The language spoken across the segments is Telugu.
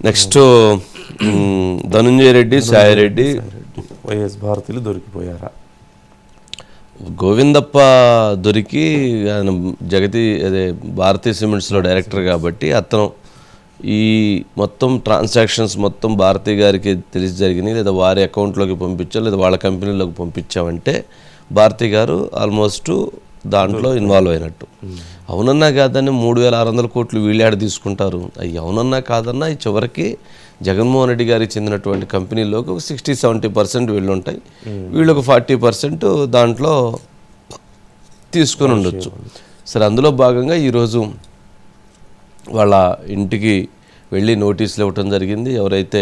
నెక్స్ట్ ధనుంజయ రెడ్డి సాయి రెడ్డి వైఎస్ భారతీయులు దొరికిపోయారా? గోవిందప్ప దొరికి ఆయన జగతి అదే భారతీయ సిమెంట్స్లో డైరెక్టర్ కాబట్టి అతను ఈ మొత్తం ట్రాన్సాక్షన్స్ మొత్తం భారతి గారికి తెలిసి జరిగినాయి లేదా వారి అకౌంట్లోకి పంపించాం లేదా వాళ్ళ కంపెనీలోకి పంపించామంటే భారతి గారు ఆల్మోస్ట్ దాంట్లో ఇన్వాల్వ్ అయినట్టు. అవునన్నా కాదని మూడు వేల ఆరు వందల కోట్లు వీళ్ళాడ తీసుకుంటారు. అవి అవునన్నా కాదన్నా ఈ చివరికి జగన్మోహన్ రెడ్డి గారికి చెందినటువంటి కంపెనీలోకి ఒక సిక్స్టీ సెవెంటీ పర్సెంట్ వీళ్ళు ఉంటాయి వీళ్ళు ఒక ఫార్టీ పర్సెంట్ దాంట్లో తీసుకొని ఉండొచ్చు. సరే అందులో భాగంగా ఈరోజు వాళ్ళ ఇంటికి వెళ్ళి నోటీసులు ఇవ్వటం జరిగింది. ఎవరైతే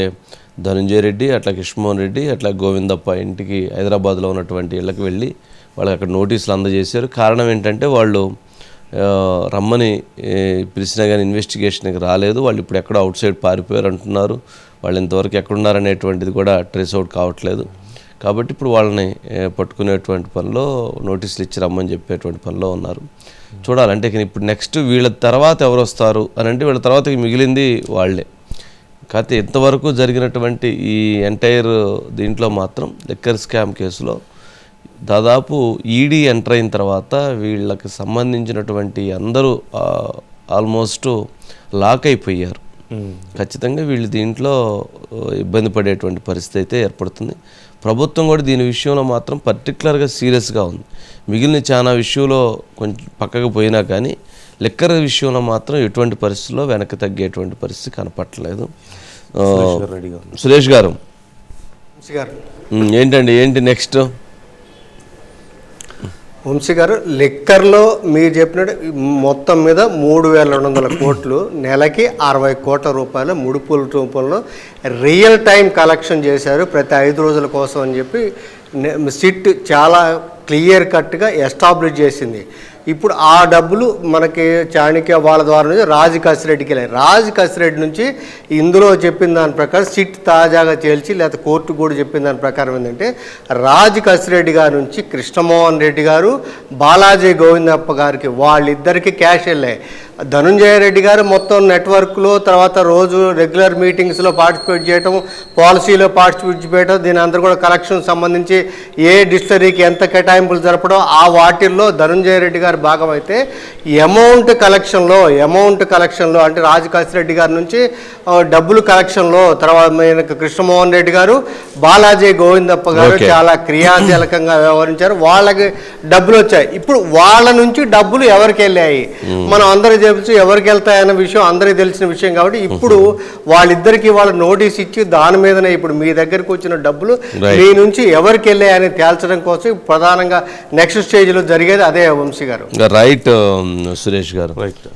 ధనంజయ రెడ్డి అట్లా కృష్ణమోహన్ రెడ్డి అట్లా గోవిందప్ప ఇంటికి హైదరాబాద్లో ఉన్నటువంటి ఇళ్ళకి వెళ్ళి వాళ్ళకి అక్కడ నోటీసులు అందజేశారు. కారణం ఏంటంటే వాళ్ళు రమ్మని పిలిచినా కానీ ఇన్వెస్టిగేషన్కి రాలేదు. వాళ్ళు ఇప్పుడు ఎక్కడో అవుట్ సైడ్ పారిపోయారు అంటున్నారు. వాళ్ళు ఇంతవరకు ఎక్కడున్నారనేటువంటిది కూడా ట్రేస్ అవుట్ కావట్లేదు. కాబట్టి ఇప్పుడు వాళ్ళని పట్టుకునేటువంటి పనిలో నోటీసులు ఇచ్చి రమ్మని చెప్పేటువంటి పనిలో ఉన్నారు. చూడాలంటే ఇప్పుడు నెక్స్ట్ వీళ్ళ తర్వాత ఎవరు వస్తారు అని అంటే వీళ్ళ తర్వాత మిగిలింది వాళ్ళే. కాకపోతే ఇంతవరకు జరిగినటువంటి ఈ ఎంటైర్ దీంట్లో మాత్రం లిక్కర్ స్కామ్ కేసులో దాదాపు ఈడీ ఎంటర్ అయిన తర్వాత వీళ్ళకి సంబంధించినటువంటి అందరూ ఆల్మోస్ట్ లాక్ అయిపోయారు. ఖచ్చితంగా వీళ్ళు దీంట్లో ఇబ్బంది పడేటువంటి పరిస్థితి అయితే ఏర్పడుతుంది. ప్రభుత్వం కూడా దీని విషయంలో మాత్రం పర్టికులర్గా సీరియస్గా ఉంది. మిగిలిన చాలా విషయంలో కొంచెం పక్కకు పోయినా కానీ లెక్కర విషయంలో మాత్రం ఎటువంటి పరిస్థితుల్లో వెనక్కి తగ్గేటువంటి పరిస్థితి కనపట్టలేదు సురేష్ గారు ఏంటండి ఏంటి నెక్స్ట్? వంశీ గారు లిక్కర్లో మీరు చెప్పినట్టు మొత్తం మీద మూడు వేల రెండు వందల కోట్లు నెలకి అరవై కోట్ల రూపాయల ముడుపుల రూపంలో రియల్ టైం కలెక్షన్ చేశారు ప్రతి ఐదు రోజుల కోసం అని చెప్పి సిట్ చాలా క్లియర్ కట్గా ఎస్టాబ్లిష్ చేసింది. ఇప్పుడు ఆ డబ్బులు మనకి చాణక్య వాళ్ళ ద్వారా నుంచి రాజు కసిరెడ్డికి వెళ్ళాయి. రాజు కసిరెడ్డి నుంచి ఇందులో చెప్పిన దాని ప్రకారం సిట్ తాజాగా చేల్చి లేకపోతే కోర్టు కూడా చెప్పిన దాని ప్రకారం ఏంటంటే రాజు కసిరెడ్డి గారి నుంచి కృష్ణమోహన్ రెడ్డి గారు బాలాజీ గోవిందప్ప గారికి వాళ్ళిద్దరికి క్యాష్ వెళ్ళాయి. ధనుంజయ రెడ్డి గారు మొత్తం నెట్వర్క్లో తర్వాత రోజు రెగ్యులర్ మీటింగ్స్లో పార్టిసిపేట్ చేయటం పాలసీలో పార్టిసిపేట్ చేయడం దీని అందరూ కూడా కలెక్షన్ సంబంధించి ఏ డిస్టరీకి ఎంత కేటాయింపులు జరపడం ఆ వాటిల్లో ధనుంజయ రెడ్డి గారు భాగం అయితే అమౌంట్ కలెక్షన్లో అమౌంట్ కలెక్షన్లో అంటే రాజకాశి గారి నుంచి డబ్బులు కలెక్షన్లో తర్వాత కృష్ణమోహన్ రెడ్డి గారు బాలాజీ గోవిందప్ప గారు. చాలా క్రియాశీలకంగా వ్యవహరించారు. వాళ్ళకి డబ్బులు వచ్చాయి. ఇప్పుడు వాళ్ళ నుంచి డబ్బులు ఎవరికి వెళ్ళాయి? మనం అందరికి తెలుసు ఎవరికి వెళ్తాయన్న విషయం అందరికీ తెలిసిన విషయం కాబట్టి ఇప్పుడు వాళ్ళిద్దరికి వాళ్ళ నోటీస్ ఇచ్చి దాని మీదనే ఇప్పుడు మీ దగ్గరికి వచ్చిన డబ్బులు. మీ నుంచి ఎవరికి వెళ్ళాయని తేల్చడం కోసం ప్రధానంగా నెక్స్ట్ స్టేజ్లో జరిగేది అదే వంశీ గారు. రైట్ సురేష్ గారు. రైట్